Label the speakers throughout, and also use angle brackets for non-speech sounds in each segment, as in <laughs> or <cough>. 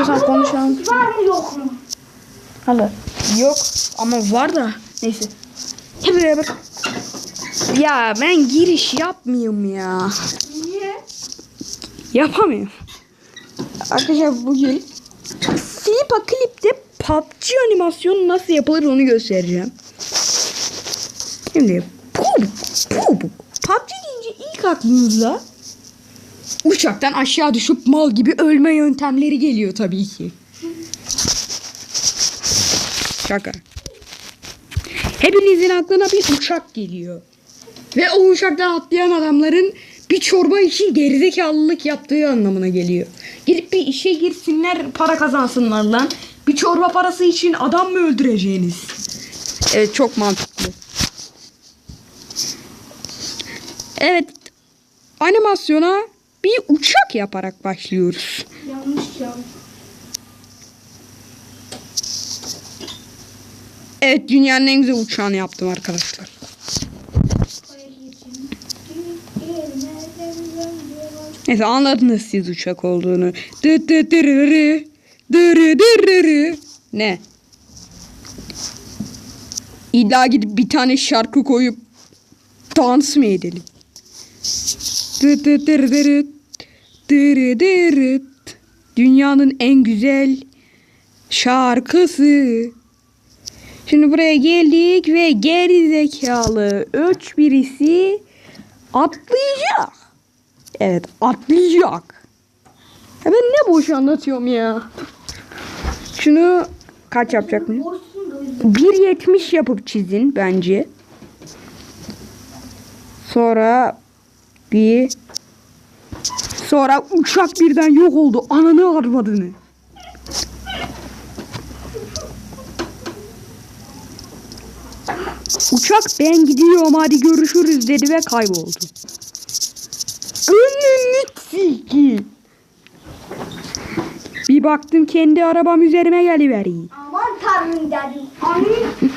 Speaker 1: İstiyorsan konuşalım.
Speaker 2: Var mı yok mu?
Speaker 1: Hala. Yok ama var da. Neyse. Hep beraber. Ya ben giriş yapmıyorum ya.
Speaker 2: Niye?
Speaker 1: Yapamıyorum. Arkadaşlar bugün Flipa Clip'te PUBG animasyonu nasıl yapılır onu göstereceğim. Şimdi. PUBG deyince ilk aklınıza uçaktan aşağı düşüp mal gibi ölme yöntemleri geliyor tabii ki. Şaka. Hepinizin aklına bir uçak geliyor. Ve o uçaktan atlayan adamların bir çorba için gerizekalılık yaptığı anlamına geliyor. Gidip bir işe girsinler para kazansınlar lan. Bir çorba parası için adam mı öldüreceğiniz? Evet çok mantıklı. Evet animasyona bir uçak yaparak başlıyoruz.
Speaker 2: Yanlış ya.
Speaker 1: Evet dünyanın en güzel uçağını yaptım arkadaşlar. Neyse anladınız siz uçak olduğunu. Dı dı dırırı, dırı dırırı. Ne? İlla gidip bir tane şarkı koyup dans mı edelim? Dünyanın en güzel şarkısı. Şimdi buraya geldik ve geri zekalı öç birisi atlayacak. Evet atlayacak. Ya ben ne boş anlatıyorum ya. Şunu kaç yapacak mı?
Speaker 2: Boşsun da o yüzden.
Speaker 1: 1.70 yapıp çizin bence. Sonra bir sonra uçak birden yok oldu. Ananı arvadını. Uçak ben gidiyorum hadi görüşürüz dedi ve kayboldu. Önünü siki. Bir baktım kendi arabam üzerime geliveriyor.
Speaker 2: Aman tanrım dedim. Amin. <laughs>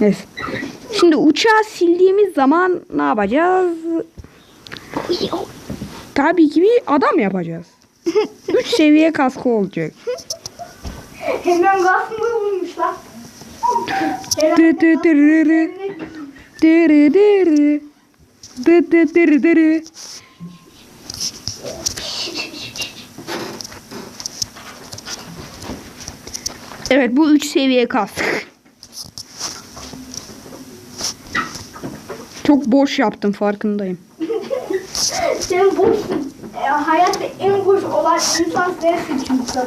Speaker 1: Evet. Şimdi uçağı sildiğimiz zaman ne yapacağız? Tabii ki bir adam yapacağız. <laughs> Üç seviye kaskı olacak.
Speaker 2: Hemen mı bulmuşlar?
Speaker 1: Dırı. Dı dı dırı dırı. Evet bu üç seviye kask. Çok boş yaptım farkındayım. <laughs>
Speaker 2: Sen boşsun. E, hayatta en boş olan insan sensin çünkü.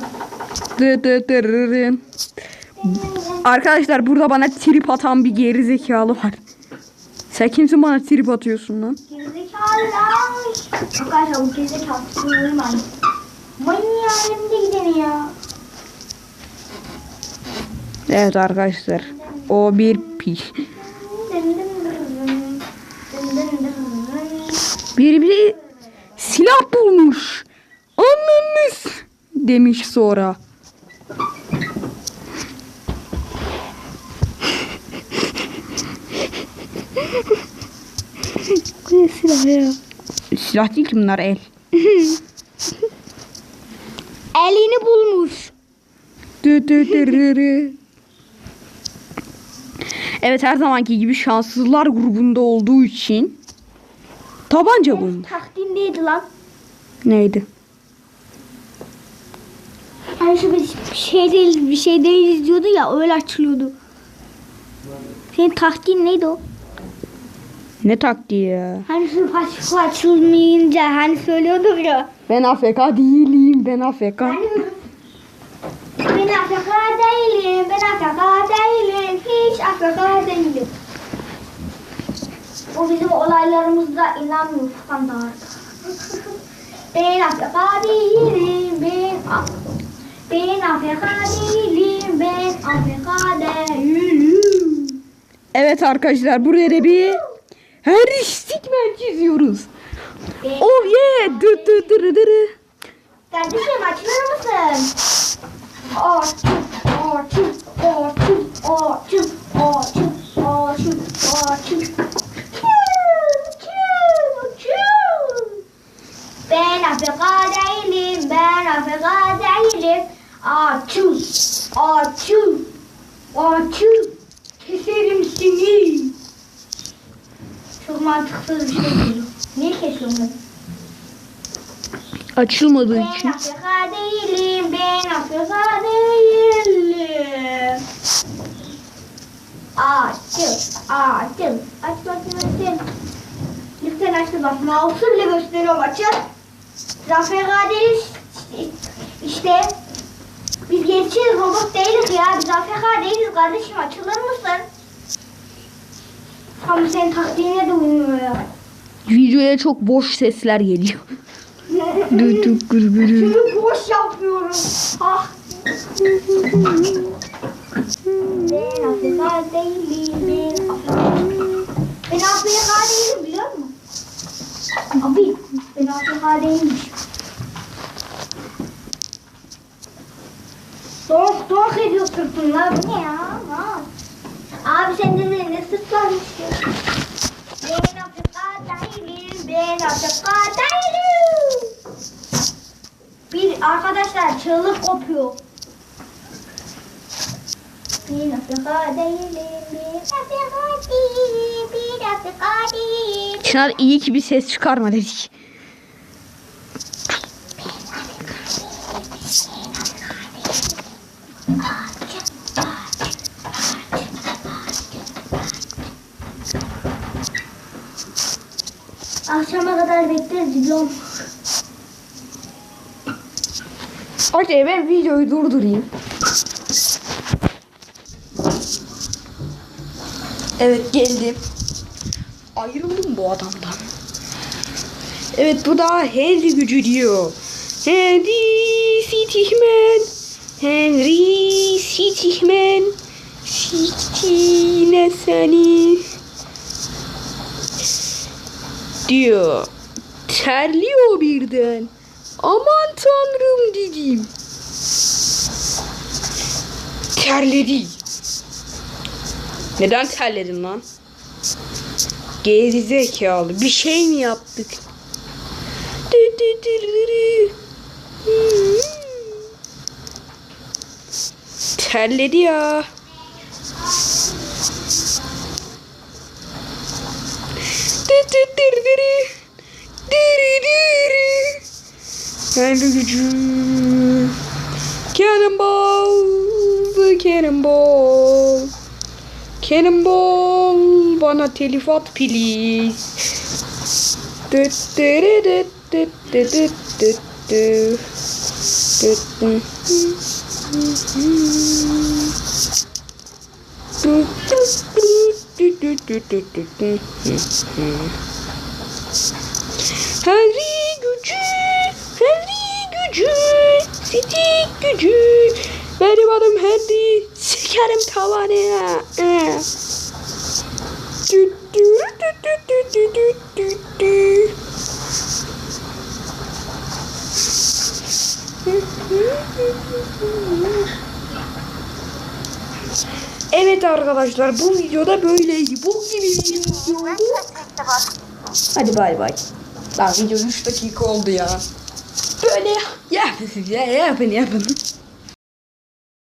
Speaker 1: Dı dı dırırı. Arkadaşlar burada bana trip atan bir geri zekalı var. Sen kimsin bana trip atıyorsun lan?
Speaker 2: Gerizekalılar. Arkadaşlar bu gerizekalı sınırım ben. Manyağın önünde gideni ya.
Speaker 1: Evet arkadaşlar. O bir piş. Biri bir silah bulmuş. Anneniz demiş sonra. Ne silah ya? Silah değil ki bunlar el. <laughs>
Speaker 2: Elini bulmuş.
Speaker 1: Dü dü dü rı rı. Evet her zamanki gibi şanssızlar grubunda olduğu için tabanca bulmuş.
Speaker 2: Taktiğin neydi lan?
Speaker 1: Neydi?
Speaker 2: Hani şu bir şey değil, bir şey değil izliyordu ya öyle açılıyordu. Senin taktiğin neydi o?
Speaker 1: Ne taktiği ya?
Speaker 2: Hani şu paçko açılmayınca hani söylüyordur ya.
Speaker 1: Ben AFK değilim. Ben AFK.
Speaker 2: Hani ben Afrika değilim, ben Afrika değilim, hiç Afrika değilim. O bizim olaylarımızda inanmıyor Furkan Dağar'da. ben Afrika değilim, ben Af- ben Afrika değilim, ben Afrika değilim.
Speaker 1: Evet arkadaşlar da bir her stickman çiziyoruz.
Speaker 2: Ben-
Speaker 1: Oh yeah. Dı dı dı dı dı.
Speaker 2: Kardeşim açılır mısın? Orçun, orçun, orçun, orçun, orçun, orçun, orçun. Çuu, Ben Afrika değilim, ben Afrika değilim. Açıl. Açıl. Açıl. Keserim seni. Çok mantıksız bir şey değil. Niye kesiyorsun bunu?
Speaker 1: Açılmadığı
Speaker 2: Ben
Speaker 1: için.
Speaker 2: Afrika değilim. Ben Afrika değilim. Açıl. Açıl. Aç bakayım açıl. Lütfen açıl bak. Mouse'u bile gösteriyorum açıl. Afrika değiliz. İşte biz gerçek robot değiliz ya. Biz Afrika değiliz kardeşim. Açılır mısın? Ama senin taktiğine de uymuyor ya.
Speaker 1: Videoya çok boş sesler geliyor. Düdük gürgürü.
Speaker 2: Çünkü boş yapıyorum. Ah. Ben Afrika değilim. Ben Afrika. Değilim biliyor musun? Abi ben Afrika değilmiş. Çok ediyorsun lan ne ya? Lan. Abi sen de ne sırtlanmışsın? Ben Afrika'dayım, ben Afrika'dayım. Bir arkadaşlar çığlık kopuyor. Bir Afrika'dayım, bir Afrika'dayım, bir Afrika'dayım.
Speaker 1: Çınar iyi ki bir ses çıkarma dedik.
Speaker 2: Akşama kadar bekleriz biliyorum.
Speaker 1: Okey ben videoyu durdurayım. Evet geldim. Ayrıldım bu adamdan. Evet bu da Henry gücü diyor. Henry Cityman. Henry Cityman. City seni. Diyor. Terliyor birden. Aman tanrım dedim. Terledi. Neden terledin lan? Geri zekalı. Bir şey mi yaptık? Hmm. Terledi ya. Kendi. Cannonball. Cannonball. Cannonball. Bana telif at please. Henry gücü, Henry gücü, sitik gücü. Benim adım Henry, sikerim tavanına. Evet arkadaşlar bu videoda böyleydi. Bu gibi bir video oldu. Hadi bay bay. Lan video 3 dakika oldu ya. Böyle yapın <laughs> ya yapın yapın.